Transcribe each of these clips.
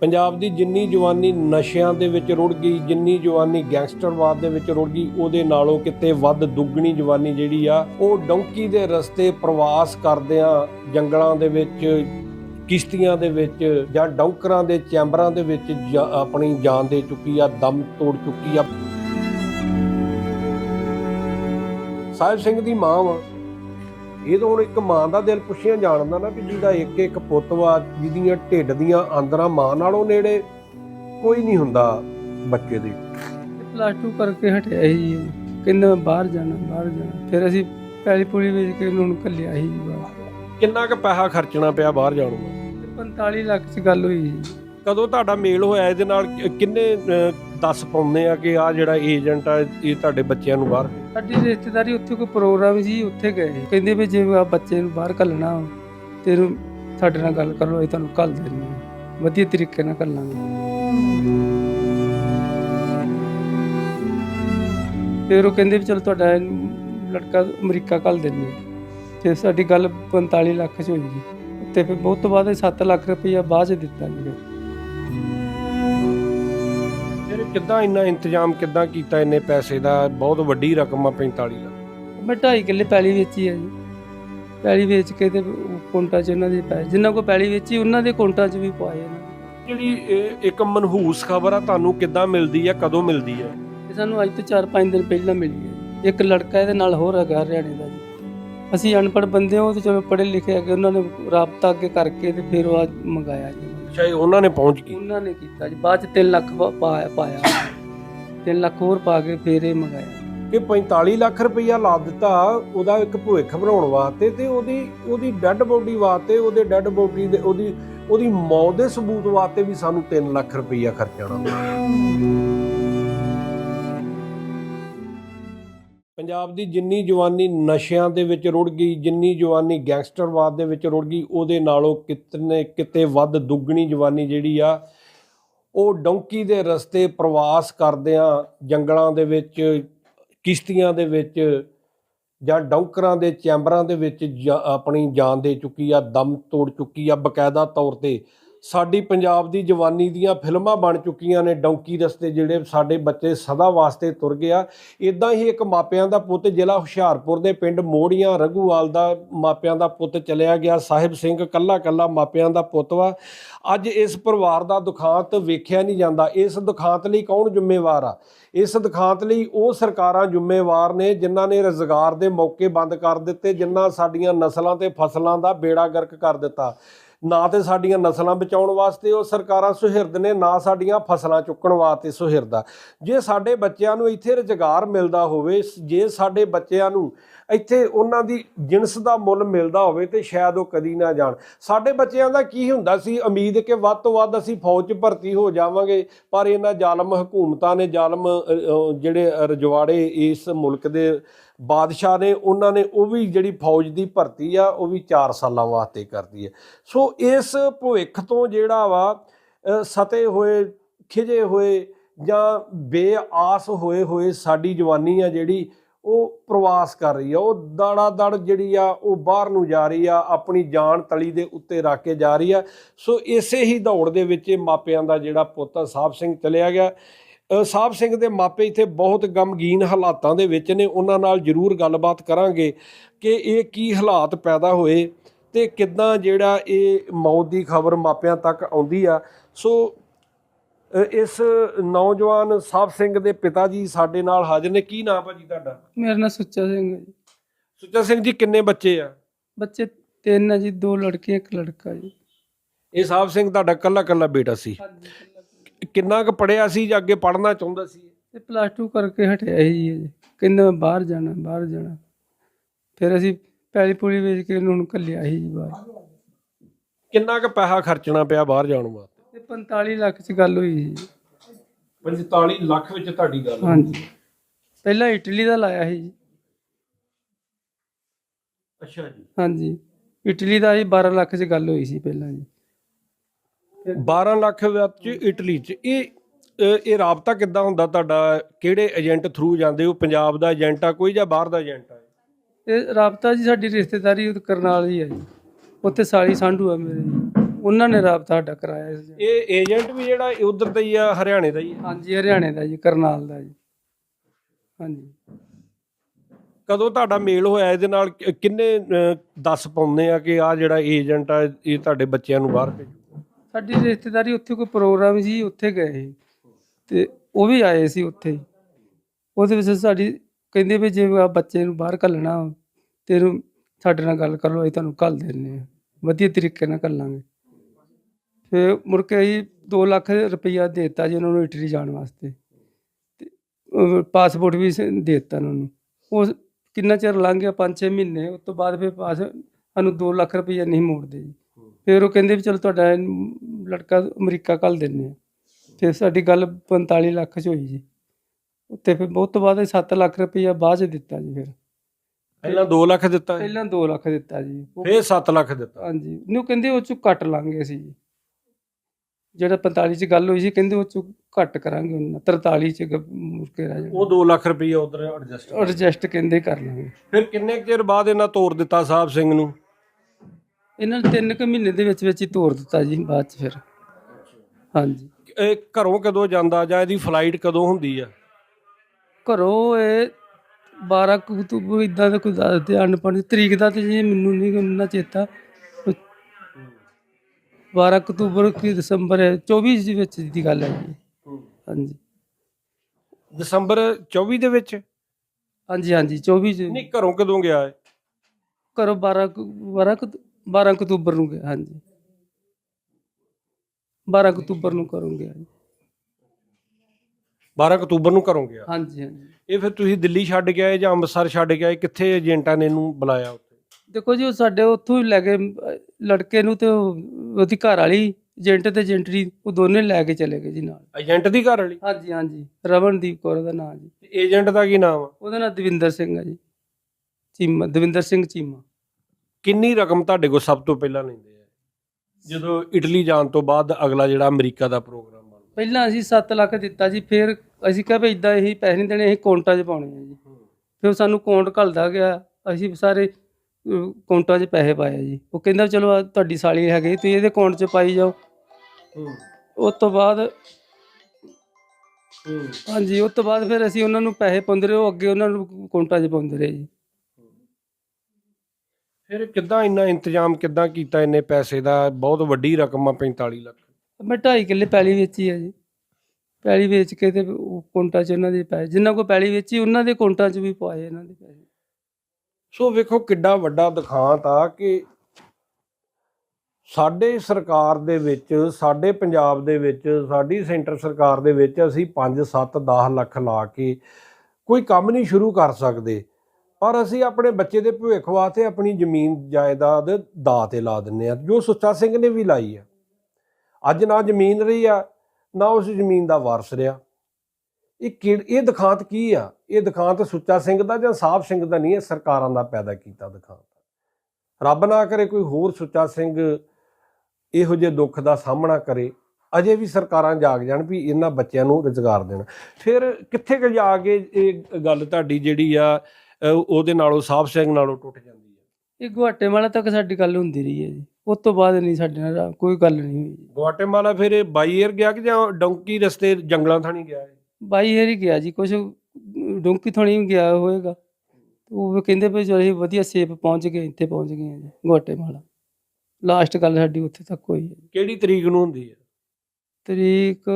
ਪੰਜਾਬ ਦੀ ਜਿੰਨੀ ਜਵਾਨੀ ਨਸ਼ਿਆਂ ਦੇ ਵਿੱਚ ਰੁੜ ਗਈ, ਜਿੰਨੀ ਜਵਾਨੀ ਗੈਂਗਸਟਰਵਾਦ ਦੇ ਵਿੱਚ ਰੁੜ ਗਈ, ਉਹਦੇ ਨਾਲੋਂ ਕਿਤੇ ਵੱਧ ਦੁੱਗਣੀ ਜਵਾਨੀ ਜਿਹੜੀ ਆ, ਉਹ ਡੌਂਕੀ ਦੇ ਰਸਤੇ ਪ੍ਰਵਾਸ ਕਰਦਿਆਂ ਜੰਗਲਾਂ ਦੇ ਵਿੱਚ, ਕਿਸ਼ਤੀਆਂ ਦੇ ਵਿੱਚ ਜਾਂ ਡੌਂਕਰਾਂ ਦੇ ਚੈਂਬਰਾਂ ਦੇ ਵਿੱਚ ਜਾ- ਆਪਣੀ ਜਾਨ ਦੇ ਚੁੱਕੀ ਆ, ਦਮ ਤੋੜ ਚੁੱਕੀ ਆ। ਸਾਹਿਬ ਸਿੰਘ ਦੀ ਮਾਂ ਵਾ। ਇਹ ਤਾਂ ਹੁਣ ਇੱਕ ਮਾਂ ਦਾ ਦਿਲ ਪੁੱਛਿਆ ਜਾਣਦਾ ਨਾ ਵੀ ਜਿਹਦਾ ਇੱਕ ਇੱਕ ਪੁੱਤ ਵਾ ਜਿਹਦੀਆਂ ਢਿੱਡ ਦੀਆਂ ਆਂਦਰਾਂ ਮਾਂ ਨਾਲੋਂ ਨੇੜੇ ਕੋਈ ਨਹੀਂ ਹੁੰਦਾ ਬੱਚੇ ਦੇ। ਪਲੱਸ 2 ਕਰਕੇ ਹਟਿਆ ਸੀ। ਕਹਿੰਦਾ ਬਾਹਰ ਜਾਣਾ ਬਾਹਰ ਜਾਣਾ। ਫਿਰ ਅਸੀਂ ਪੈਲੀ ਪੂਲੀ ਵੇਚ ਕੇ ਉਹਨੂੰ ਘੱਲਿਆ ਸੀ ਬਾਹਰ। ਕਿੰਨਾ ਕੁ ਪੈਸਾ ਖਰਚਣਾ ਪਿਆ ਬਾਹਰ ਜਾਣ ਨੂੰ? ਤੇ 45 ਲੱਖ ਚ ਗੱਲ ਹੋਈ ਜੀ। ਕਦੋਂ ਤੁਹਾਡਾ ਮੇਲ ਹੋਇਆ ਇਹਦੇ ਨਾਲ? ਕਿੰਨੇ ਦੱਸ ਪਾਉਂਦੇ ਆ ਕਿ ਆ ਜਿਹੜਾ ਏਜੰਟ ਆ, ਇਹ ਤੁਹਾਡੇ ਬੱਚਿਆਂ ਨੂੰ ਬਾਹਰ ਸਾਡੀ ਰਿਸ਼ਤੇਦਾਰੀ ਉੱਥੇ ਕੋਈ ਪ੍ਰੋਗਰਾਮ ਸੀ, ਉੱਥੇ ਗਏ ਕਹਿੰਦੇ ਵੀ ਜੇ ਆ ਬੱਚੇ ਨੂੰ ਬਾਹਰ ਘੱਲਣਾ ਤੇ ਸਾਡੇ ਨਾਲ ਗੱਲ ਕਰ ਲਓ, ਅਸੀਂ ਤੁਹਾਨੂੰ ਘੱਲ ਦਿੰਦੇ ਵਧੀਆ ਤਰੀਕੇ ਨਾਲ ਘੱਲਾਂਗੇ। ਫਿਰ ਉਹ ਕਹਿੰਦੇ ਵੀ ਚਲੋ ਤੁਹਾਡਾ ਲੜਕਾ ਅਮਰੀਕਾ ਘੱਲ ਦਿੰਦੇ ਹਾਂ। ਤੇ ਸਾਡੀ ਗੱਲ 45 ਲੱਖ ਚ ਹੋਈ ਜੀ ਤੇ ਫਿਰ ਬਹੁਤ ਤੋਂ ਬਾਅਦ 7 ਲੱਖ ਰੁਪਈਆ ਬਾਅਦ ਚ ਦਿੱਤਾ ਜੀ ਕਿੱਦਾਂ ਇੰਨਾ ਇੰਤਜ਼ਾਮ ਕਿੱਦਾਂ ਕੀਤਾ ਇੰਨੇ ਪੈਸੇ ਦਾ? ਬਹੁਤ ਵੱਡੀ ਰਕਮ ਆ 45 ਲੱਖ। ਮੈਂ ਢਾਈ ਕਿੱਲੇ ਪੈਲੀ ਵੇਚੀ ਹੈ ਜੀ। ਪੈਲੀ ਵੇਚ ਕੇ ਤੇ ਕੁੰਟਾਂ 'ਚ ਉਹਨਾਂ ਦੇ ਪੈਸੇ ਜਿੰਨਾ ਕੋ ਪੈਲੀ ਵੇਚੀ ਉਹਨਾਂ ਦੇ ਕੁੰਟਾਂ 'ਚ ਵੀ ਪਾਏ ਇਹਨਾਂ ਨੇ। ਜਿਹੜੀ ਇਹ ਇੱਕ ਮਨਹੂਸ ਖਬਰ ਆ ਤੁਹਾਨੂੰ ਕਿੱਦਾਂ ਮਿਲਦੀ ਆ ਕਦੋਂ ਮਿਲਦੀ ਆ? ਤੇ ਸਾਨੂੰ ਅੱਜ ਤੋਂ 4-5 ਦਿਨ ਪਹਿਲਾਂ ਮਿਲੀ ਹੈ। ਇੱਕ ਲੜਕਾ ਇਹਦੇ ਨਾਲ ਹੋਰ ਹੈਗਾ ਹਰਿਆਣੇ ਦਾ ਜੀ। ਅਸੀਂ ਅਨਪੜ੍ਹ ਬੰਦੇ ਹਾਂ ਉਹ ਤੇ ਚਲੋ ਪੜ੍ਹੇ ਲਿਖੇ ਹੈਗੇ ਉਹਨਾਂ ਨੇ ਰਾਬਤਾ ਅੱਗੇ ਕਰਕੇ ਤੇ ਫਿਰ ਉਹ ਮੰਗਾਇਆ ਜੀ। ਅੱਛਾ ਇਹ ਉਹਨਾਂ ਨੇ ਪਹੁੰਚ ਗਈ। ਉਹਨਾਂ ਨੇ ਕੀਤਾ ਜੀ। ਬਾਅਦ ਚ 3 ਲੱਖ ਪਾ- ਪਾਇਆ ਪਾਇਆ। 3 ਲੱਖ ਹੋਰ ਪਾ ਕੇ ਫਿਰ ਇਹ ਮੰਗਾਇਆ। ਕਿ 45 ਲੱਖ ਰੁਪਈਆ ਲਾ ਦਿੱਤਾ ਉਹਦਾ ਇੱਕ ਭਵਿੱਖ ਬਣਾਉਣ ਵਾਸਤੇ ਤੇ ਉਹਦੀ ਉਹਦੀ ਡੈੱਡ ਬੋਡੀ ਵਾਸਤੇ ਉਹਦੇ ਡੈੱਡ ਬੋਡੀ ਦੇ ਉਹਦੀ ਉਹਦੀ ਮੌਤ ਦੇ ਸਬੂਤ ਵਾਸਤੇ ਵੀ ਸਾਨੂੰ 3 ਲੱਖ ਰੁਪਈਆ ਖਰਚਣਾ। ਪੰਜਾਬ ਦੀ ਜਿੰਨੀ ਜਵਾਨੀ ਨਸ਼ਿਆਂ ਦੇ ਵਿੱਚ ਰੁੜ ਗਈ, ਜਿੰਨੀ ਜਵਾਨੀ ਗੈਂਗਸਟਰਵਾਦ ਦੇ ਵਿੱਚ ਰੁੜ ਗਈ, ਉਹਦੇ ਨਾਲੋਂ ਕਿਤਨੇ, ਕਿਤੇ ਵੱਧ ਦੁੱਗਣੀ ਜਵਾਨੀ ਜਿਹੜੀ ਆ, ਉਹ ਡੌਂਕੀ ਦੇ ਰਸਤੇ ਪ੍ਰਵਾਸ ਕਰਦਿਆਂ ਜੰਗਲਾਂ ਦੇ ਵਿੱਚ, ਕਿਸ਼ਤੀਆਂ ਦੇ ਵਿੱਚ ਜਾਂ ਡੌਂਕਰਾਂ ਦੇ ਚੈਂਬਰਾਂ ਦੇ ਵਿੱਚ ਜਾ- ਆਪਣੀ ਜਾਨ ਦੇ ਚੁੱਕੀ ਆ, ਦਮ ਤੋੜ ਚੁੱਕੀ ਆ ਬਕਾਇਦਾ ਤੌਰ ਤੇ। ਸਾਡੀ ਪੰਜਾਬ ਦੀ ਜਵਾਨੀ ਦੀਆਂ ਫਿਲਮਾਂ ਬਣ ਚੁੱਕੀਆਂ ਨੇ ਡੌਂਕੀ ਰਸਤੇ ਜਿਹੜੇ ਸਾਡੇ ਬੱਚੇ ਸਦਾ ਵਾਸਤੇ ਤੁਰ ਗਿਆ ਇਦਾਂ ਹੀ ਇੱਕ ਮਾਪਿਆਂ ਦਾ ਪੁੱਤ ਜ਼ਿਲ੍ਹਾ ਹੁਸ਼ਿਆਰਪੁਰ ਦੇ ਪਿੰਡ ਮੋੜੀਆਂ ਰਘੂਵਾਲ ਦਾ ਮਾਪਿਆਂ ਦਾ ਪੁੱਤ ਚਲਿਆ ਗਿਆ। ਸਾਹਿਬ ਸਿੰਘ ਕੱਲਾ ਕੱਲਾ ਮਾਪਿਆਂ ਦਾ ਪੁੱਤ ਵਾ। ਅੱਜ ਇਸ ਪਰਿਵਾਰ ਦਾ ਦੁਖਾਂਤ ਵੇਖਿਆ ਨਹੀਂ ਜਾਂਦਾ। ਇਸ ਦੁਖਾਂਤ ਲਈ ਕੌਣ ਜ਼ਿੰਮੇਵਾਰ ਆ? ਇਸ ਦੁਖਾਂਤ ਲਈ ਉਹ ਸਰਕਾਰਾਂ ਜ਼ਿੰਮੇਵਾਰ ਨੇ ਜਿਨ੍ਹਾਂ ਨੇ ਰੋਜ਼ਗਾਰ ਦੇ ਮੌਕੇ ਬੰਦ ਕਰ ਦਿੱਤੇ, ਜਿਨ੍ਹਾਂ ਸਾਡੀਆਂ ਨਸਲਾਂ ਤੇ ਫਸਲਾਂ ਦਾ ਬੇੜਾ ਗਰਕ ਕਰ ਦਿੱਤਾ। ਨਾ ਤੇ ਸਾਡੀਆਂ ਨਸਲਾਂ ਬਚਾਉਣ ਵਾਸਤੇ, ਉਹ ਸਰਕਾਰਾਂ ਸੁਹਿਰਦ ਨੇ, ਨਾ ਸਾਡੀਆਂ ਫਸਲਾਂ ਚੁੱਕਣ ਵਾਸਤੇ ਸੁਹਿਰਦਾ ਜੇ ਸਾਡੇ ਬੱਚਿਆਂ ਨੂੰ ਇੱਥੇ ਰੁਜ਼ਗਾਰ ਮਿਲਦਾ ਹੋਵੇ, ਜੇ ਸਾਡੇ ਬੱਚਿਆਂ ਨੂੰ ਇੱਥੇ ਉਹਨਾਂ ਦੀ ਜਿਣਸ ਦਾ ਮੁੱਲ ਮਿਲਦਾ ਹੋਵੇ, ਤੇ ਸ਼ਾਇਦ ਉਹ ਕਦੀ ਨਾ ਜਾਣ। ਸਾਡੇ ਬੱਚਿਆਂ ਦਾ ਕੀ ਹੁੰਦਾ ਸੀ? ਉਮੀਦ ਕਿ ਵੱਧ ਤੋਂ ਵੱਧ ਅਸੀਂ ਫੌਜ 'ਚ ਭਰਤੀ ਹੋ ਜਾਵਾਂਗੇ, ਪਰ ਇਹਨਾਂ ਜ਼ਾਲਮ ਹਕੂਮਤਾਂ ਨੇ ਜ਼ਾਲਮ ਜਿਹੜੇ ਰਜਵਾੜੇ ਇਸ ਮੁਲਕ ਦੇ ਬਾਦਸ਼ਾਹ ਨੇ, ਉਹਨਾਂ ਨੇ ਉਹ ਵੀ ਜਿਹੜੀ ਫੌਜ ਦੀ ਭਰਤੀ ਆ, ਉਹ ਵੀ 4 ਸਾਲਾਂ ਵਾਸਤੇ ਕਰਦੀ ਹੈ। ਸੋ ਇਸ ਭਵਿੱਖ ਤੋਂ ਜਿਹੜਾ ਵਾ ਸਤੇ ਹੋਏ ਖਿਜੇ ਹੋਏ ਜਾਂ ਬੇਆਸ ਹੋਏ ਹੋਏ ਸਾਡੀ ਜਵਾਨੀ ਆ ਜਿਹੜੀ, ਉਹ ਪ੍ਰਵਾਸ ਕਰ ਰਹੀ ਆ। ਉਹ ਦਾੜਾ ਦੜ ਜਿਹੜੀ ਆ, ਉਹ ਬਾਹਰ ਨੂੰ ਜਾ ਰਹੀ ਆ, ਆਪਣੀ ਜਾਨ ਤਲੀ ਦੇ ਉੱਤੇ ਰੱਖ ਕੇ ਜਾ ਰਹੀ ਆ। ਸੋ ਇਸੇ ਹੀ ਦੌੜ ਦੇ ਵਿੱਚ ਇਹ ਮਾਪਿਆਂ ਦਾ ਜਿਹੜਾ ਪੁੱਤ ਸਾਹਿਬ ਸਿੰਘ, ਚਲਿਆ ਗਿਆ। ਸਾਹਿਬ ਸਿੰਘ ਦੇ ਮਾਪੇ ਇੱਥੇ ਬਹੁਤ ਗਮਗੀਨ ਹਾਲਾਤਾਂ ਦੇ ਵਿੱਚ ਨੇ। ਉਹਨਾਂ ਨਾਲ ਜ਼ਰੂਰ ਗੱਲਬਾਤ ਕਰਾਂਗੇ ਕਿ ਇਹ ਕੀ ਹਾਲਾਤ ਪੈਦਾ ਹੋਏ ਤੇ ਕਿੱਦਾਂ ਜਿਹੜਾ ਇਹ ਮੌਤ ਦੀ ਖਬਰ ਮਾਪਿਆਂ ਤੱਕ ਆਉਂਦੀ ਆ। ਸੋ ਇਸ ਨੌਜਵਾਨ ਸਾਹਿਬ ਸਿੰਘ ਦੇ ਪਿਤਾ ਜੀ ਸਾਡੇ ਨਾਲ ਹਾਜ਼ਰ ਨੇ। ਕੀ ਨਾਮ ਭਾਜੀ ਤੁਹਾਡਾ? ਮੇਰਾ ਨਾਂ ਸੁੱਚਾ ਸਿੰਘ ਹੈ ਜੀ। ਸੁੱਚਾ ਸਿੰਘ ਜੀ ਕਿੰਨੇ ਬੱਚੇ ਆ? ਬੱਚੇ ਤਿੰਨ ਆ ਜੀ ਦੋ ਲੜਕੀਆਂ ਇੱਕ ਲੜਕਾ ਜੀ। ਇਹ ਸਾਹਿਬ ਸਿੰਘ ਤੁਹਾਡਾ ਕੱਲਾ ਕੱਲਾ ਬੇਟਾ ਸੀ। ਕਿੰਨਾ ਕੁ ਪੜਿਆ ਸੀ ਜਾਂ ਅੱਗੇ ਪੜ੍ਹਨਾ ਚਾਹੁੰਦਾ ਸੀ? ਤੇ ਪਲੱਸ 2 ਕਰਕੇ ਹਟਿਆ ਸੀ ਜੀ। ਕਹਿੰਦਾ ਮੈਂ ਬਾਹਰ ਜਾਣਾ ਬਾਹਰ ਜਾਣਾ। ਫਿਰ ਅਸੀਂ ਪੈਲੀ ਪੂਲੀ ਵੇਚ ਕੇ ਉਹਨੂੰ ਘੱਲਿਆ ਸੀ ਜੀ ਬਾਹਰ। ਕਿੰਨਾ ਕੁ ਪੈਸਾ ਖਰਚਣਾ ਪਿਆ ਬਾਹਰ ਜਾਣ ਵਾਸਤੇ? ਤੇ 45 ਲੱਖ ਚ ਗੱਲ ਹੋਈ ਸੀ। 45 ਲੱਖ ਵਿੱਚ ਤੁਹਾਡੀ ਗੱਲ ਹਾਂਜੀ। ਪਹਿਲਾਂ ਇਟਲੀ ਦਾ ਲਾਇਆ ਸੀ ਜੀ। ਅੱਛਾ ਜੀ। ਹਾਂਜੀ। ਇਟਲੀ ਦਾ ਜੀ 12 ਲੱਖ ਚ ਗੱਲ ਹੋਈ ਸੀ ਪਹਿਲਾਂ ਜੀ। 12 ਲੱਖ ਵਿੱਚ ਇਟਲੀ 'ਚ। ਇਹ ਇਹ ਰਾਬਤਾ ਕਿੱਦਾਂ ਹੁੰਦਾ ਤੁਹਾਡਾ? ਕਿਹੜੇ ਏਜੰਟ ਥਰੂ ਜਾਂਦੇ? ਹੋ ਪੰਜਾਬ ਦਾ ਏਜੰਟ ਆ ਕੋਈ ਜਾਂ ਬਾਹਰ ਦਾ ਏਜੰਟ ਆ? ਇਹ ਰਾਬਤਾ ਜੀ ਸਾਡੀ ਰਿਸ਼ਤੇਦਾਰੀ ਉਹ ਕਰਨਾਲ ਹੀ ਹੈ ਜੀ। ਉੱਥੇ ਸਾਲੀ ਸਾਂਢੂ ਆ ਮੇਰੇ ਜੀ। ਉਹਨਾਂ ਨੇ ਰਾਬਤਾ ਸਾਡਾ ਕਰਾਇਆ ਸੀ ਇਹ ਏਜੰਟ ਵੀ ਜਿਹੜਾ ਉਧਰ ਦਾ ਹੀ ਆ ਹਰਿਆਣੇ ਦਾ ਹੀ ਆ? ਹਾਂਜੀ ਹਰਿਆਣੇ ਦਾ ਜੀ ਕਰਨਾਲ ਦਾ ਜੀ। ਹਾਂਜੀ। ਕਦੋਂ ਤੁਹਾਡਾ ਮੇਲ ਹੋਇਆ ਇਹਦੇ ਨਾਲ? ਕਿ- ਕਿੰਨੇ ਅਹ, ਦੱਸ ਪਾਉਂਦੇ ਆ ਕਿ ਆ ਜਿਹੜਾ ਏਜੰਟ ਆ ਇਹ ਤੁਹਾਡੇ ਬੱਚਿਆਂ ਨੂੰ ਬਾਹਰ ਭੇਜੂ? ਸਾਡੀ ਰਿਸ਼ਤੇਦਾਰੀ ਉੱਥੇ ਕੋਈ ਪ੍ਰੋਗਰਾਮ ਸੀ, ਉੱਥੇ ਗਏ ਸੀ। ਤੇ ਉਹ ਵੀ ਆਏ ਸੀ ਉੱਥੇ। ਹੀ। ਉਹਦੇ ਵਿੱਚ ਸਾਡੀ ਕਹਿੰਦੇ ਵੀ ਜੇ ਆ ਬੱਚੇ ਨੂੰ ਬਾਹਰ ਘੱਲਣਾ, ਤੇ ਇਹਨੂੰ ਸਾਡੇ ਨਾਲ ਗੱਲ ਕਰ ਲਓ, ਅਸੀਂ ਤੁਹਾਨੂੰ ਘੱਲ ਦਿੰਦੇ ਆ ਵਧੀਆ ਤਰੀਕੇ ਨਾਲ ਘੱਲਾਂਗੇ। ਫਿਰ ਮੁੜ ਕੇ ਅਸੀਂ 2 ਲੱਖ ਰੁਪਈਆ ਦੇ ਦਿੱਤਾ ਜੀ ਉਹਨਾਂ ਨੂੰ ਇਟਲੀ ਜਾਣ ਵਾਸਤੇ। ਤੇ ਪਾਸਪੋਰਟ ਵੀ ਸ- ਦੇ ਦਿੱਤਾ ਉਹਨਾਂ ਨੂੰ। ਉਹ ਕਿੰਨਾ ਚਿਰ ਲੰਘ ਗਿਆ? 5-6 ਮਹੀਨੇ। ਉਸ ਤੋਂ ਬਾਅਦ ਫਿਰ ਪਾਸ ਸਾਨੂੰ 2 ਲੱਖ ਰੁਪਈਆ ਨਹੀਂ ਮੋੜਦੇ ਜੀ। ਫਿਰ ਉਹ ਕਹਿੰਦੇ ਵੀ ਚਲੋ ਤੁਹਾਡਾ ਲੜਕਾ ਅਮਰੀਕਾ ਘੱਲ ਦਿੰਦੇ ਆ। ਫਿਰ ਸਾਡੀ ਗੱਲ 45 ਲੱਖ ਚ ਹੋਈ ਜੀ। ਉੱਤੇ ਫਿਰ ਬਹੁਤ ਤੋਂ ਬਾਅਦ 7 ਲੱਖ ਰੁਪਈਆ ਬਾਅਦ ਚ ਦਿੱਤਾ ਜੀ ਫਿਰ। ਪਹਿਲਾਂ 2 ਲੱਖ ਦਿੱਤਾ ਪਹਿਲਾਂ 2 ਲੱਖ ਦਿੱਤਾ ਜੀ। ਫੇਰ 7 ਲੱਖ ਦਿੱਤਾ। ਹਾਂਜੀ। ਨੂੰ ਕਹਿੰਦੇ ਉਹ ਚੋਂ ਕੱਟ ਲਾਂਗੇ ਅਸੀਂ ਜੀ। ਜਿਹੜਾ 45 ਚ ਗੱਲ ਹੋਈ ਸੀ ਕਹਿੰਦੇ ਉਹ ਚੋਂ ਘੱਟ ਕਰਾਂਗੇ ਉਹਨਾਂ 43 ਚ ਗ- ਮੁੜ ਕੇ ਰਹਿ ਉਹ 2 ਲੱਖ ਰੁਪਈਆ ਉਧਰ ਐਡਜਸਟ ਜਾਣਾ ਐਡਜਸਟ ਕਹਿੰਦੇ ਕਰ ਲਾਂਗੇ। ਫਿਰ ਕਿੰਨੇ ਚਿਰ ਬਾਅਦ ਇਹਨਾਂ ਤੋਰ ਦਿੱਤਾ ਸਾਹਿਬ ਸਿੰਘ ਨੂੰ? ਇਹਨਾਂ ਨੇ ਤਿੰਨ ਕੁ ਮਹੀਨੇ ਦੇ ਵਿੱਚ ਵਿੱਚ ਹੀ ਤੋਰ ਦਿੱਤਾ ਜੀ ਬਾਅਦ ਚ ਫਿਰ। ਹਾਂਜੀ। ਇਹ ਘਰੋਂ ਕਦੋਂ ਜਾਂਦਾ ਜਾਂ ਇਹਦੀ ਫਲਾਈਟ ਕਦੋਂ ਹੁੰਦੀ ਆ? ਘਰੋਂ ਇਹ 12 ਅਕਤੂਬਰ ਇਦਾਂ ਦਾ ਕੋਈ ਦੱਸਦੇ ਅਨਪੜ੍ਹ ਤਰੀਕ ਦਾ ਤੇ ਜੀ ਮੈਨੂੰ ਨਹੀਂ ਉਹਨਾਂ ਚੇਤਾ। 12 ਅਕਤੂਬਰ ਕੀ ਦਸੰਬਰ ਹੈ 24 ਦੇ ਵਿੱਚ ਦੀ ਗੱਲ ਹੈ ਜੀ। ਹਾਂਜੀ। ਦਸੰਬਰ 24 ਦੇ ਵਿੱਚ? ਹਾਂਜੀ ਹਾਂਜੀ 24 ਚ ਨਹੀਂ ਘਰੋਂ ਕਦੋਂ ਗਿਆ ਹੈ ਘਰੋਂ 12 ਅਕ- 12 ਅਕ- 12 ਅਕਤੂਬਰ ਨੂੰ ਗਿਆ ਹਾਂਜੀ। 12 ਅਕਤੂਬਰ ਨੂੰ ਕਰੂੰਗੇ ਹਾਂਜੀ 12 ਅਕਤੂਬਰ ਨੂੰ ਘਰੋਂ ਗਿਆ? ਹਾਂਜੀ ਹਾਂਜੀ। ਇਹ ਫਿਰ ਤੁਸੀਂ ਦਿੱਲੀ ਛੱਡ ਕੇ ਆਏ ਜਾਂ ਅੰਮ੍ਰਿਤਸਰ ਛੱਡ ਕੇ ਆਏ? ਕਿੱਥੇ ਏਜੰਟਾਂ ਨੇ ਇਹਨੂੰ ਬੁਲਾਇਆ ਉੱਥੇ? ਦੇਖੋ ਜੀ ਉਹ ਸਾਡੇ ਉੱਥੋਂ ਹੀ ਲੈ ਅਹ, ਲੜਕੇ ਨੂੰ ਤੇ ਉਹ- ਉਹਦੀ ਘਰ ਵਾਲੀ ਏਜੰਟ ਤੇ ਏਜੰਟਰੀ ਉਹ ਦੋਨੇ ਲੈ ਕੇ ਚਲੇ ਗਏ ਜੀ ਨਾਲ। ਏਜੰਟ ਦੀ ਘਰ ਵਾਲੀ? ਹਾਂਜੀ ਹਾਂਜੀ। ਰਵਨਦੀਪ ਕੌਰ ਦਾ ਨਾਮ ਜੀ। ਏਜੰਟ ਦਾ ਕੀ ਨਾਮ ਆ? ਉਹਦਾ ਨਾਮ ਦਵਿੰਦਰ ਸਿੰਘ ਹੈ ਜੀ। ਚੀਮਾ ਦਵਿੰਦਰ ਸਿੰਘ ਚੀਮਾ। ਕਿੰਨੀ ਰਕਮ ਤੁਹਾਡੇ ਕੋਲ ਸਭ ਤੋਂ ਪਹਿਲਾਂ ਲੈਂਦੇ ਆ? ਜਦੋਂ ਇਟਲੀ ਜਾਣ ਤੋਂ ਬਾਅਦ ਅਗਲਾ ਜਿਹੜਾ ਅਮਰੀਕਾ ਦਾ ਪ੍ਰੋਗਰਾਮ ਬਣਦਾ? ਪਹਿਲਾਂ ਅਸੀਂ 7 ਲੱਖ ਦਿੱਤਾ ਜੀ ਫਿਰ ਅਸੀਂ ਕਿਹਾ ਵੀ ਇਦਾਂ ਇਹੀ ਪੈਸੇ ਨਹੀਂ ਦੇਣੇ ਅਸੀਂ ਕਾਊਂਟਾਂ 'ਚ ਪਾਉਣੇ ਆ ਜੀ। ਫਿਰ ਸਾਨੂੰ ਕਾਊਂਟ ਘੱਲਦਾ ਗਿਆ ਅਸੀਂ ਸਾਰੇ ਕਾਊਂਟਾਂ 'ਚ ਪੈਸੇ ਪਾਏ ਜੀ। ਉਹ ਕਹਿੰਦਾ ਚਲੋ ਤੁਹਾਡੀ ਸਾਲੀ ਹੈਗੀ ਤੁਸੀਂ ਇਹਦੇ ਕਾਊਂਟ 'ਚ ਪਾਈ ਜਾਓ। ਉਸ ਤੋਂ ਬਾਅਦ ਹਾਂਜੀ ਉਸ ਤੋਂ ਬਾਅਦ ਫਿਰ ਅਸੀਂ ਉਹਨਾਂ ਨੂੰ ਪੈਸੇ ਪਾਉਂਦੇ ਰਹੇ ਉਹ ਅੱਗੇ ਉਹਨਾਂ ਨੂੰ ਕਾਊਂਟਾਂ 'ਚ ਪਾਉਂਦੇ ਰਹੇ ਜੀ। ਫਿਰ ਕਿੱਦਾਂ ਇੰਨਾ ਇੰਤਜ਼ਾਮ ਕਿੱਦਾਂ ਕੀਤਾ ਇੰਨੇ ਪੈਸੇ ਦਾ? ਬਹੁਤ ਵੱਡੀ ਰਕਮ ਆ 45 ਲੱਖ। ਮੈਂ 2.5 ਕਿੱਲੇ ਪੈਲੀ ਵੇਚੀ ਹੈ ਜੀ। ਪੈਲੀ ਵੇਚ ਕੇ ਤੇ ਉਹ ਕਾਊਂਟਾਂ 'ਚ ਉਹਨਾਂ ਦੇ ਪੈਸੇ ਜਿੰਨਾ ਕੋ ਪੈਲੀ ਵੇਚੀ ਉਹਨਾਂ ਦੇ ਕਾਊਂਟਾਂ 'ਚ ਵੀ ਪਾਏ ਇਹਨਾਂ ਦੇ ਪੈਸੇ। ਸੋ ਵੇਖੋ ਕਿੱਡਾ ਵੱਡਾ ਦਿਖਾਂਤ ਆ ਕਿ ਸਾਡੇ ਸਰਕਾਰ ਦੇ ਵਿੱਚ ਸਾਡੇ ਪੰਜਾਬ ਦੇ ਵਿੱਚ ਸਾਡੀ ਸੈਂਟਰ ਸਰਕਾਰ ਦੇ ਵਿੱਚ ਅਸੀਂ 5 7 10 ਲੱਖ ਲਾ ਕੇ ਕੋਈ ਕੰਮ ਨਹੀਂ ਸ਼ੁਰੂ ਕਰ ਸਕਦੇ। ਪਰ ਅਸੀਂ ਆਪਣੇ ਬੱਚੇ ਦੇ ਭਵਿੱਖ ਵਾਸਤੇ ਆਪਣੀ ਜ਼ਮੀਨ ਜਾਇਦਾਦ ਦਾ ਤੇ ਲਾ ਦਿੰਨੇ ਆ ਜੋ ਸੁੱਚਾ ਸਿੰਘ ਨੇ ਵੀ ਲਾਈ ਆ ਅੱਜ ਨਾ ਜ਼ਮੀਨ ਰਹੀ ਆ, ਨਾ ਉਸ ਜ਼ਮੀਨ ਦਾ ਵਾਰਸ ਰਿਹਾ। ਇਹ ਕਿਹੜ, ਇਹ ਦਿਖਾਂਤ ਕੀ ਆ? ਇਹ ਦਿਖਾਂਤ ਸੁੱਚਾ ਸਿੰਘ ਦਾ ਜਾਂ ਸਾਹਿਬ ਸਿੰਘ ਦਾ ਨਹੀਂ ਹੈ ਸਰਕਾਰਾਂ ਦਾ ਪੈਦਾ ਕੀਤਾ ਦਿਖਾਂਤ। ਰੱਬ ਨਾ ਕਰੇ ਕੋਈ ਹੋਰ ਸੁੱਚਾ ਸਿੰਘ ਇਹੋ ਜਿਹੇ ਦੁੱਖ ਦਾ ਸਾਹਮਣਾ ਕਰੇ, ਅਜੇ ਵੀ ਸਰਕਾਰਾਂ ਜਾਗ ਜਾਣ ਵੀ ਇਹਨਾਂ ਬੱਚਿਆਂ ਨੂੰ ਰੁਜ਼ਗਾਰ ਦੇਣਾ। ਫਿਰ ਕਿੱਥੇ ਕੁ ਜਾ ਕੇ ਇਹ ਗੱਲ ਤੁਹਾਡੀ ਜਿਹੜੀ ਆ ਉਹਦੇ ਨਾਲੋਂ ਸਾਹਿਬ ਸਿੰਘ ਨਾਲੋਂ ਟੁੱਟ ਜਾਂਦੀ ਹੈ। ਇਹ ਗੁਆਟੇਮਾਲਾ ਤੱਕ ਸਾਡੀ ਗੱਲ ਹੁੰਦੀ ਰਹੀ ਹੈ ਜੀ। ਉਸ ਤੋਂ ਬਾਅਦ ਨਹੀਂ ਸਾਡੇ ਨਾਲ ਕੋਈ ਗੱਲ ਨਹੀਂ ਹੋਈ ਗੁਆਟੇਮਾਲਾ ਫਿਰ ਇਹ ਬਾਈ 에ਅਰ ਗਿਆ ਕਿ ਜਾਂ ਡੌਂਕੀ ਰਸਤੇ ਜੰਗਲਾਂ ਥਾਣੀ ਗਿਆ ਹੈ ਬਾਈ ਹੇਰ ਹੀ ਗਿਆ ਜੀ ਕੁਝ ਡੋਂਕੀ ਥੋਣੀ ਗਿਆ ਹੋਏਗਾ। ਉਹ ਕਹਿੰਦੇ ਵੀ ਚਲੋ ਅਸੀਂ ਵਧੀਆ ਸੇਫ ਪਹੁੰਚ ਗਏ ਇੱਥੇ ਪਹੁੰਚ ਗਏ ਜੀ ਗੁਆਟੇਮਾਲਾ। ਲਾਸਟ ਗੱਲ ਸਾਡੀ ਉੱਥੇ ਤੱਕ ਹੋਈ ਹੈ। ਕਿਹੜੀ ਤਰੀਕ ਨੂੰ ਹੁੰਦੀ ਹੈ? ਤਰੀਕ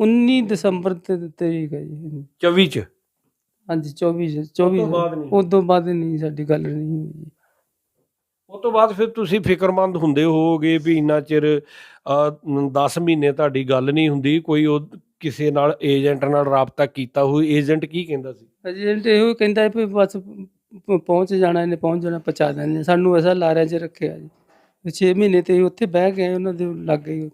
19 ਦਸੰਬਰ ਤੇ ਤਰੀਕ ਹੈ ਜੀ। 24 ਚ। ਹਾਂਜੀ 24 24 ਤੋਂ ਬਾਅਦ ਨਹੀਂ। ਉਸ ਤੋਂ ਬਾਅਦ ਨਹੀਂ ਸਾਡੀ ਗੱਲ ਨਹੀਂ ਹੋਈ ਜੀ ਤੋਂ ਬਾਅਦ ਫਿਰ ਤੁਸੀਂ ਫਿਕਰਮੰਦ ਹੁੰਦੇ ਹੋਵੋਗੇ ਵੀ ਇੰਨਾ ਚਿਰ 10 ਮਹੀਨੇ ਤੁਹਾਡੀ ਗੱਲ ਨਹੀਂ ਹੁੰਦੀ ਕੋਈ ਉਹ ਕਿਸੇ ਨਾਲ ਏਜੰਟ ਨਾਲ ਰਾਬਤਾ ਕੀਤਾ ਹੋਈ ਏਜੰਟ ਕੀ ਕਹਿੰਦਾ ਸੀ? ਏਜੰਟ ਇਹੋ ਕਹਿੰਦਾ ਹੈ ਵੀ ਬਸ ਪ- ਪਹੁੰਚ ਜਾਣਾ ਇਹਨੇ ਪਹੁੰਚ ਜਾਣਾ ਪਹੁੰਚਾ ਦੇਣੇ। ਸਾਨੂੰ ਐਸਾ ਲਾਰਿਆਂ 'ਚ ਰੱਖਿਆ ਜੀ। 6 ਮਹੀਨੇ ਤੇ ਉੱਥੇ ਬਹਿ ਗਏ ਉਹਨਾਂ ਦੇ ਲੱਗ ਗਈ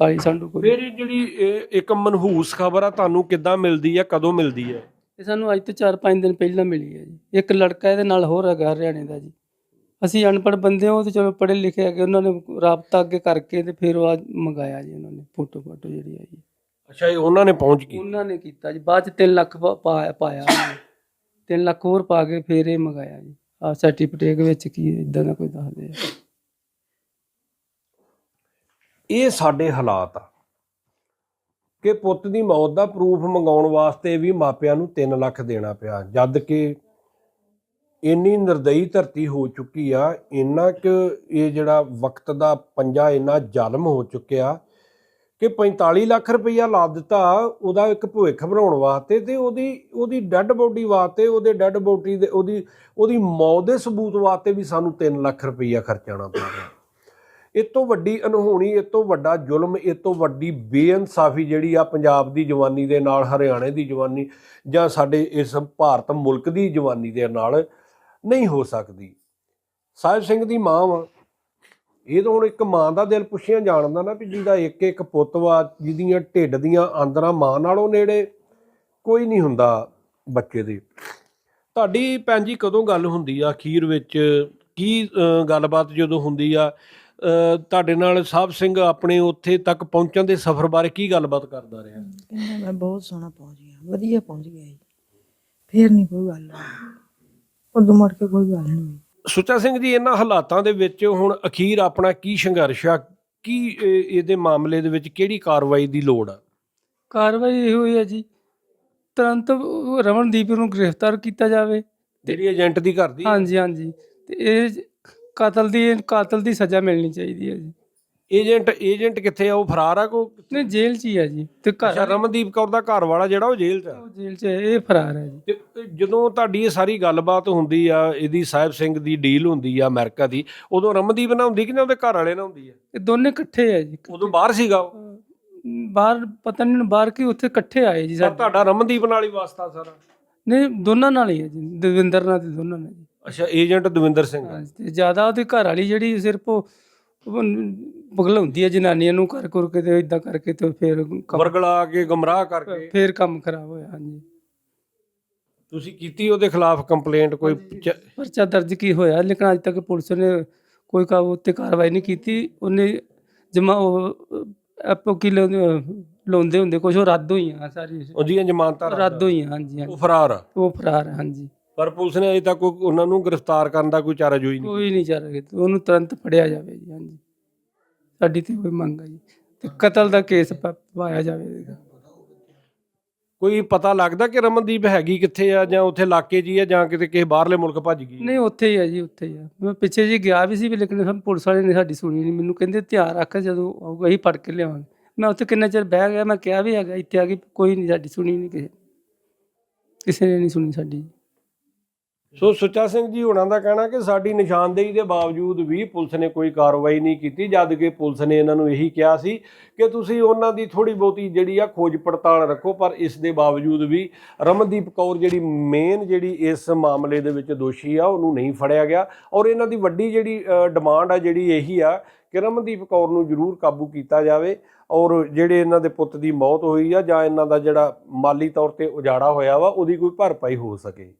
ਸਾਲੀ ਸੰਡੂ ਕੋਲ ਫਿਰ ਇਹ ਜਿਹੜੀ ਇਹ ਇੱਕ ਮਨਹੂਸ ਖਬਰ ਆ ਤੁਹਾਨੂੰ ਕਿੱਦਾਂ ਮਿਲਦੀ ਆ ਕਦੋਂ ਮਿਲਦੀ ਹੈ ਇਹ ਸਾਨੂੰ ਅੱਜ ਤੋਂ 4-5 ਦਿਨ ਪਹਿਲਾਂ ਮਿਲੀ ਹੈ ਜੀ। ਇੱਕ ਲੜਕਾ ਇਹਦੇ ਨਾਲ ਹੋਰ ਹੈਗਾ ਹਰਿਆਣੇ ਦਾ ਜੀ। ਅਸੀਂ ਅਨਪੜ੍ਹ ਬੰਦੇ ਹਾਂ ਤੇ ਚਲੋ ਪੜ੍ਹੇ ਲਿਖੇ ਹੈਗੇ ਉਹਨਾਂ ਨੇ ਰਾਬਤਾ ਅੱਗੇ ਕਰਕੇ ਤੇ ਫਿਰ ਉਹ ਆ ਮੰਗਾਇਆ ਜੀ ਉਹਨਾਂ ਨੇ ਫੋਟੋ ਫੋਟੋ ਜਿਹੜੀ ਆਈ ਹੈ। ਅੱਛਾ ਇਹ ਉਹਨਾਂ ਨੇ ਪਹੁੰਚ ਕੀਤੀ ਉਹਨਾਂ ਨੇ ਕੀਤਾ ਜੀ। ਬਾਅਦ ਚ 3 ਲੱਖ ਪਾਇਆ ਪਾਇਆ 3 ਲੱਖ ਹੋਰ ਪਾ ਕੇ ਫਿਰ ਇਹ ਮੰਗਾਇਆ ਜੀ। ਆ ਸਰਟੀਫਿਕੇਟ ਵਿੱਚ ਕੀ ਇਦਾਂ ਦਾ ਕੋਈ ਦੱਸਦੇ ਆ। ਇਹ ਸਾਡੇ ਹਾਲਾਤ ਆ। ਕਿ ਪੁੱਤ ਦੀ ਮੌਤ ਦਾ ਪ੍ਰੂਫ ਮੰਗਾਉਣ ਵਾਸਤੇ ਵੀ ਮਾਪਿਆਂ ਨੂੰ 3 ਲੱਖ ਦੇਣਾ ਪਿਆ। ਜਦ ਕਿ ਇੰਨੀ ਨਿਰਦਈ ਧਰਤੀ ਹੋ ਚੁੱਕੀ ਆ, ਇੰਨਾ ਕਿ ਇਹ ਜਿਹੜਾ ਵਕਤ ਦਾ ਪੰਜਾ ਇੰਨਾ ਜ਼ਾਲਮ ਹੋ ਚੁੱਕਿਆ ਕਿ 45 ਲੱਖ ਰੁਪਈਆ ਲਾ ਦਿੱਤਾ ਉਹਦਾ ਇੱਕ ਭਵਿੱਖ ਬਣਾਉਣ ਵਾਸਤੇ ਤੇ ਉਹਦੀ ਉਹਦੀ ਡੈੱਡ ਬੋਡੀ ਵਾਸਤੇ, ਉਹਦੇ ਡੈੱਡ ਬੋਡੀ ਦੇ, ਉਹਦੀ ਉਹਦੀ ਮੌਤ ਦੇ ਸਬੂਤ ਵਾਸਤੇ ਵੀ ਸਾਨੂੰ 3 ਲੱਖ ਰੁਪਈਆ ਖਰਚਾਉਣਾ ਪੈ ਇਹ ਤੋਂ ਵੱਡੀ ਅਨਹੋਣੀ ਇਹ ਤੋਂ ਵੱਡਾ ਜ਼ੁਲਮ, ਇਹ ਤੋਂ ਵੱਡੀ ਬੇਇਨਸਾਫੀ ਜਿਹੜੀ ਆ ਪੰਜਾਬ ਦੀ ਜਵਾਨੀ ਦੇ ਨਾਲ, ਹਰਿਆਣੇ ਦੀ ਜਵਾਨੀ ਜਾਂ ਸਾਡੇ ਇਸ ਭਾਰਤ ਮੁਲਕ ਦੀ ਜਵਾਨੀ ਦੇ ਨਾਲ ਨਹੀਂ ਹੋ ਸਕਦੀ। ਸਾਹਿਬ ਸਿੰਘ ਦੀ ਮਾਂ ਵਾ। ਇਹ ਤਾਂ ਹੁਣ ਇੱਕ ਮਾਂ ਦਾ ਦਿਲ ਪੁੱਛਿਆ ਜਾਣਦਾ ਨਾ ਵੀ ਜਿਹਦਾ ਇੱਕ ਇੱਕ ਪੁੱਤ ਵਾ, ਜਿਹਦੀਆਂ ਢਿੱਡ ਦੀਆਂ ਆਂਦਰਾਂ ਮਾਂ ਨਾਲੋਂ ਨੇੜੇ ਕੋਈ ਨਹੀਂ ਹੁੰਦਾ ਬੱਚੇ ਦੇ। ਤੁਹਾਡੀ ਭੈਣ ਜੀ ਕਦੋਂ ਗੱਲ ਹੁੰਦੀ ਆ? ਅਖੀਰ ਵਿੱਚ ਕੀ ਗੱਲਬਾਤ ਜਦੋਂ ਹੁੰਦੀ ਆ? ਤੁਹਾਡੇ ਨਾਲ ਸਾਹਿਬ ਸਿੰਘ ਆਪਣੇ ਉੱਥੇ ਤੱਕ ਪਹੁੰਚਣ ਦੇ ਸਫ਼ਰ ਬਾਰੇ ਕੀ ਗੱਲਬਾਤ ਕਰਦਾ ਰਿਹਾ? ਕਹਿੰਦਾ ਮੈਂ ਬਹੁਤ ਸੋਹਣਾ ਪਹੁੰਚ ਗਿਆ ਵਧੀਆ ਪਹੁੰਚ ਗਿਆ ਜੀ। ਫੇਰ ਨਹੀਂ ਕੋਈ ਗੱਲ ਉਦੋਂ ਮੁੜ ਕੇ ਕੋਈ ਗੱਲ ਨਹੀਂ ਹੋਈ। ਸੁੱਚਾ ਸਿੰਘ ਜੀ ਇਹਨਾਂ ਹਾਲਾਤਾਂ ਦੇ ਵਿੱਚ ਹੁਣ ਅਖੀਰ ਆਪਣਾ ਕੀ ਸੰਘਰਸ਼ ਆ? ਕੀ ਇਹ- ਇਹਦੇ ਮਾਮਲੇ ਦੇ ਵਿੱਚ ਕਿਹੜੀ ਕਾਰਵਾਈ ਦੀ ਲੋੜ ਆ? ਕਾਰਵਾਈ ਇਹ ਹੋਈ ਹੈ ਜੀ। ਤੁਰੰਤ ਰਮਨਦੀਪ ਨੂੰ ਗ੍ਰਿਫਤਾਰ ਕੀਤਾ ਜਾਵੇ। ਜਿਹੜੀ ਏਜੰਟ ਦੀ ਘਰ ਦੀ ਹਾਂਜੀ ਹਾਂਜੀ। ਤੇ ਇਹ ਕਾਤਲ ਦੀ ਕਾਤਲ ਦੀ ਸਜ਼ਾ ਮਿਲਣੀ ਚਾਹੀਦੀ ਹੈ ਜੀ। ਏਜੰਟ ਏਜੰਟ ਕਿੱਥੇ ਆ? ਉਹ ਫਰਾਰ ਆ ਕੋ? ਨਹੀਂ ਜੇਲ੍ਹ 'ਚ ਹੀ ਹੈ ਜੀ। ਤੇ ਘਰ ਰਮਨਦੀਪ ਕੌਰ ਦਾ ਘਰ ਵਾਲਾ ਜਿਹੜਾ ਉਹ ਜੇਲ੍ਹ 'ਚ ਆ? ਉਹ ਜੇਲ੍ਹ 'ਚ ਹੈ, ਇਹ ਫਰਾਰ ਹੈ ਜੀ। ਤੇ ਜਦੋਂ ਤੁਹਾਡੀ ਇਹ ਸਾਰੀ ਗੱਲਬਾਤ ਹੁੰਦੀ ਆ ਇਹਦੀ ਸਾਹਿਬ ਸਿੰਘ ਦੀ ਡੀਲ ਹੁੰਦੀ ਆ ਅਮਰੀਕਾ ਦੀ ਉਦੋਂ ਰਮਨਦੀਪ ਨਾਲ ਹੁੰਦੀ ਕਿ ਨਾ ਉਹਦੇ ਘਰ ਵਾਲੇ ਨਾਲ ਹੁੰਦੀ ਆ? ਇਹ ਦੋਨੇ ਇਕੱਠੇ ਹੈ ਜੀ। ਉਦੋਂ ਬਾਹਰ ਸੀਗਾ ਉਹ? ਅਹ ਬਾਹਰ ਪਤਾ ਨਹੀਂ ਬਾਹਰ ਕੀ ਉੱਥੇ ਇਕੱਠੇ ਆਏ ਜੀ ਪਰ ਸਾਡੇ। ਤੁਹਾਡਾ ਰਮਨਦੀਪ ਨਾਲ ਹੀ ਵਾਸਤਾ ਸਾਰਾ? ਨਹੀਂ ਦੋਨਾਂ ਨਾਲ ਹੀ ਹੈ ਜੀ ਦਵਿੰਦਰ ਨਾਲ ਤੇ ਦੋਨਾਂ ਨਾਲ ਜੀ ਅੱਛਾ ਏਜੰਟ ਦਵਿੰਦਰ ਸਿੰਘ ਆ। ਤੇ ਜ਼ਿਆਦਾ ਉਹਦੀ ਘਰ ਵਾਲੀ ਜਿਹੜੀ ਸਿਰਫ ਉਹ ਬਗਲ ਹੁੰਦੀ ਹੈ ਜਨਾਨੀਆਂ ਨੂੰ ਕਰ ਕਰ ਕੇ ਤੇ ਇਦਾਂ ਕਰਕੇ ਤੇ ਫਿਰ ਕੰਮ- ਵਰਗਲਾ ਕੇ ਗਮਰਾਹ ਕਰਕੇ। ਫਿਰ ਕੰਮ ਖਰਾਬ ਹੋਇਆ ਹਾਂਜੀ। ਤੁਸੀਂ ਕੀਤੀ ਉਹਦੇ ਖਿਲਾਫ ਕੰਪਲੇਂਟ ਕੋਈ ਚ- ਪਰਚਾ ਦਰਜ ਕੀ ਹੋਇਆ? ਲੇਕਿਨ ਅੱਜ ਤੱਕ ਪੁਲਿਸ ਨੇ ਕੋਈ ਕਾ ਉੱਤੇ ਕਾਰਵਾਈ ਨਹੀਂ ਕੀਤੀ। ਉਹਨੇ ਜਮਾ ਉਹ ਆਪੋ ਕੀ ਲਾਉਂਦੇ ਹੁੰਦੇ ਕੁਝ ਉਹ ਰੱਦ ਹੋਈਆਂ ਸਾਰੀ। ਉਹਦੀਆਂ ਜ਼ਮਾਨਤਾਂ ਰੱਦ ਹੋਈਆਂ ਹਾਂਜੀ ਉਹ ਫਰਾਰ ਆ। ਉਹ ਫਰਾਰ ਹੈ, ਹਾਂਜੀ। ਪਰ ਪੁਲਿਸ ਨੇ ਅਜੇ ਤੱਕ ਕੋਈ- ਉਹਨਾਂ ਨੂੰ ਗ੍ਰਿਫਤਾਰ ਕਰਨ ਦਾ ਕੋਈ ਚਾਰਾ ਜੋਈ ਨਹੀਂ ਕੋਈ ਨਹੀਂ ਚੱਲ ਰਿਹਾ ਉਹਨੂੰ ਤੁਰੰਤ ਫੜਿਆ ਜਾਵੇ ਜੀ ਹਾਂਜੀ। ਸਾਡੀ ਤੇ ਕੋਈ ਮੰਗ ਹੈ ਜੀ। ਤੇ ਕਤਲ ਦਾ ਕੇਸ ਪ- ਪਾਇਆ ਜਾਵੇ। ਕੋਈ ਪਤਾ ਲੱਗਦਾ ਕਿ ਰਮਨਦੀਪ ਹੈਗੀ ਕਿੱਥੇ ਆ ਜਾਂ ਉੱਥੇ ਇਲਾਕੇ 'ਚ ਹੀ ਆ ਜਾਂ ਕਿਤੇ ਕਿਸੇ ਬਾਹਰਲੇ ਮੁਲਕ ਭੱਜ ਗਈ ਨਹੀਂ ਉੱਥੇ ਹੀ ਹੈ ਜੀ ਉੱਥੇ ਹੀ ਆ। ਮੈਂ ਪਿੱਛੇ ਜੀ ਗਿਆ ਵੀ ਸੀ ਵੀ ਲੇਕਿਨ ਸਾਨੂੰ ਪੁਲਿਸ ਵਾਲੇ ਨੇ ਸਾਡੀ ਸੁਣੀ ਨਹੀਂ। ਮੈਨੂੰ ਕਹਿੰਦੇ ਧਿਆਨ ਰੱਖ ਜਦੋਂ ਆਊਗਾ ਅਸੀਂ ਫੜ ਕੇ ਲਿਆਵਾਂਗੇ। ਮੈਂ ਉੱਥੇ ਕਿੰਨਾ ਚਿਰ ਬਹਿ ਗਿਆ ਮੈਂ ਕਿਹਾ ਵੀ ਹੈਗਾ ਇੱਥੇ ਆ ਕੇ ਕੋਈ ਨਹੀਂ ਸਾਡੀ ਸੁਣੀ ਨਹੀਂ ਕਿਸੇ ਕਿਸੇ ਨੇ ਨਹੀਂ ਸੁਣੀ ਸਾਡੀ। ਸੋ ਸੁੱਚਾ ਸਿੰਘ ਜੀ ਹੋਣਾ ਦਾ ਕਹਿਣਾ ਕਿ ਸਾਡੀ ਨਿਸ਼ਾਨਦੇਹੀ ਦੇ ਬਾਵਜੂਦ ਵੀ ਪੁਲਿਸ ਨੇ ਕੋਈ ਕਾਰਵਾਈ ਨਹੀਂ ਕੀਤੀ, ਜਦ ਕਿ ਪੁਲਿਸ ਨੇ ਇਹਨਾਂ ਨੂੰ ਇਹੀ ਕਿਹਾ ਸੀ ਕਿ ਤੁਸੀਂ ਉਹਨਾਂ ਦੀ ਥੋੜੀ ਬਹੁਤੀ ਜਿਹੜੀ ਆ ਖੋਜ ਪੜਤਾਲ ਰੱਖੋ, ਪਰ ਇਸ ਦੇ ਬਾਵਜੂਦ ਵੀ ਰਮਨਦੀਪ ਕੌਰ ਜਿਹੜੀ ਮੇਨ ਜਿਹੜੀ ਇਸ ਮਾਮਲੇ ਦੇ ਵਿੱਚ ਦੋਸ਼ੀ ਆ, ਉਹਨੂੰ ਨਹੀਂ ਫੜਿਆ ਗਿਆ ਔਰ ਇਹਨਾਂ ਦੀ ਵੱਡੀ ਜਿਹੜੀ ਡਿਮਾਂਡ ਆ ਜਿਹੜੀ ਇਹੀ ਆ ਕਿ ਰਮਨਦੀਪ ਕੌਰ ਨੂੰ ਜ਼ਰੂਰ ਕਾਬੂ ਕੀਤਾ ਜਾਵੇ ਔਰ ਜਿਹੜੇ ਇਹਨਾਂ ਦੇ ਪੁੱਤ ਦੀ ਮੌਤ ਹੋਈ ਆ ਜਾਂ ਇਹਨਾਂ ਦਾ ਜਿਹੜਾ ਮਾਲੀ ਤੌਰ ਤੇ ਉਜਾੜਾ ਹੋਇਆ ਵਾ, ਉਹਦੀ ਕੋਈ ਭਰਪਾਈ ਹੋ ਸਕੇ।